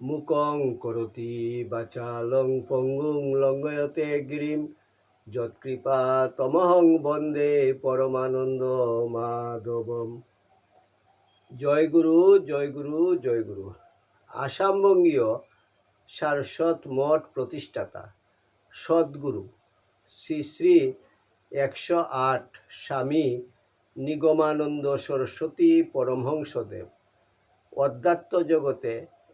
মুকং করতি বাচালং পঙ্গুং লঙ্ঘয়তে গিরিম। যৎকৃপা তমহং বন্দে পরমানন্দ মাধবম। জয় গুরু জয় গুরু জয় গুরু। আসামবঙ্গীয় সারস্বত মঠ প্রতিষ্ঠাতা সদ্গুরু শ্রী শ্রী একশো আট স্বামী নিগমানন্দ সরস্বতী পরমহংসদেব। অধ্যাত্ম জগতে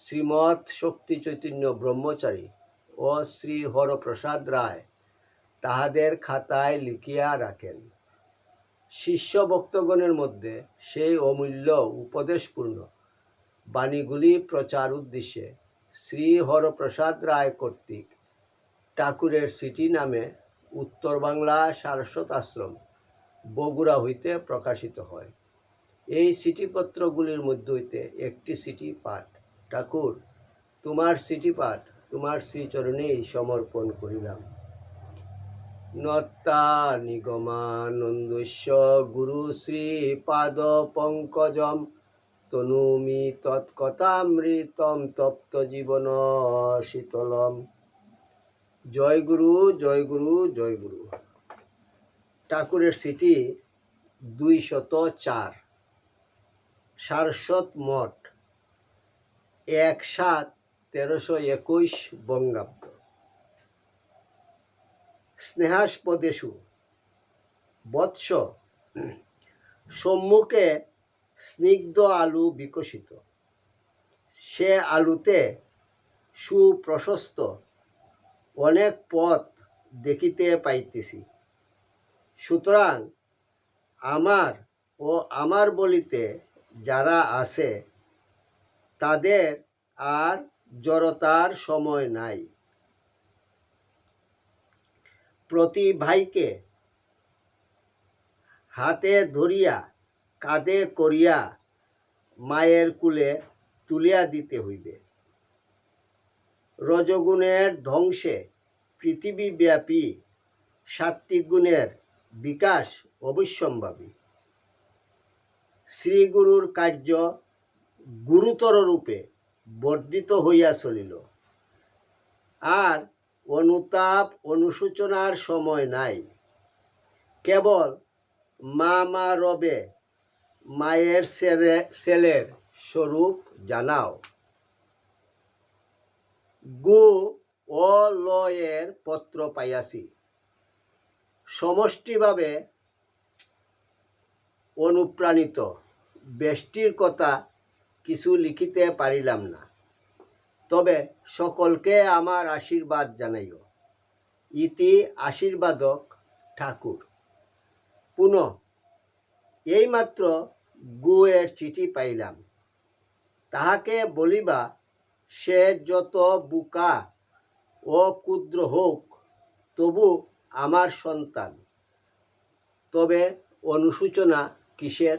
শ্রীমৎ শক্তি চৈতন্য ব্রহ্মচারী ও শ্রী হরপ্রসাদ রায় তাহাদের খাতায় লিখিয়া রাখেন। শিষ্য ভক্তগণের মধ্যে সেই অমূল্য উপদেশপূর্ণ বাণীগুলি প্রচার উদ্দেশ্যে শ্রী হরপ্রসাদ রায় কর্তৃক ঠাকুরের সিটি নামে উত্তর বাংলা সারস্বত আশ্রম, বগুড়া হইতে প্রকাশিত হয়। এই সিটিপত্রগুলির মধ্যে হইতে একটি সিটি পাঠ ঠাকুর, তোমার সিটি পাঠ তোমার শ্রীচরণেই সমর্পণ করিলাম। নত্তা নিগমানন্দস্য গুরু শ্রী পাদ পঙ্কজম, তনুমি তৎকথামৃতম তপ্ত জীবন শীতলম। জয় গুরু জয় গুরু জয় গুরু। ঠাকুরের সিটি দুই শত চার, সারস্বত মঠ। এক সাত তেরোশো একুশ বঙ্গাব্দ। স্নেহাস্পদেশু, বৎস, সম্মুখে স্নিগ্ধ আলু বিকশিত। সে আলুতে সুপ্রশস্ত অনেক পথ দেখিতে পাইতেছি। সুতরাং আমার ও আমার বলিতে যারা আছে তাদের আর জড়তার সময় নাই। প্রতি ভাইকে হাতে ধরিয়া কাঁধে করিয়া মায়ের কুলে তুলিয়া দিতে হইবে। রজগুণের ধ্বংসে পৃথিবীব্যাপী সাত্বিক গুণের বিকাশ অবশ্যম্ভাবী। শ্রীগুরুর কার্য গুরুতর রূপে বর্ধিত হইয়া চলিল। আর অনুতাপ অনুশোচনার সময় নাই। কেবল মা মা রবে মায়ের ছেলে ছেলের স্বরূপ জানাও। গু ও লয়ের পত্র পাইয়াছি। সমষ্টিভাবে অনুপ্রাণিত। বেষ্টির কথা কিছু লিখিতে পারিলাম না। তবে সকলকে আমার আশীর্বাদ জানাইও। ইতি আশীর্বাদক ঠাকুর। পুনঃ এইমাত্র গুয়ের চিঠি পাইলাম। তাহাকে বলিবা, সে যত বুকা ও ক্ষুদ্র হোক, তবু আমার সন্তান। তবে অনুসূচনা কিসের?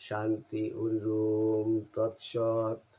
শান্তি উরুম তৎসৎ।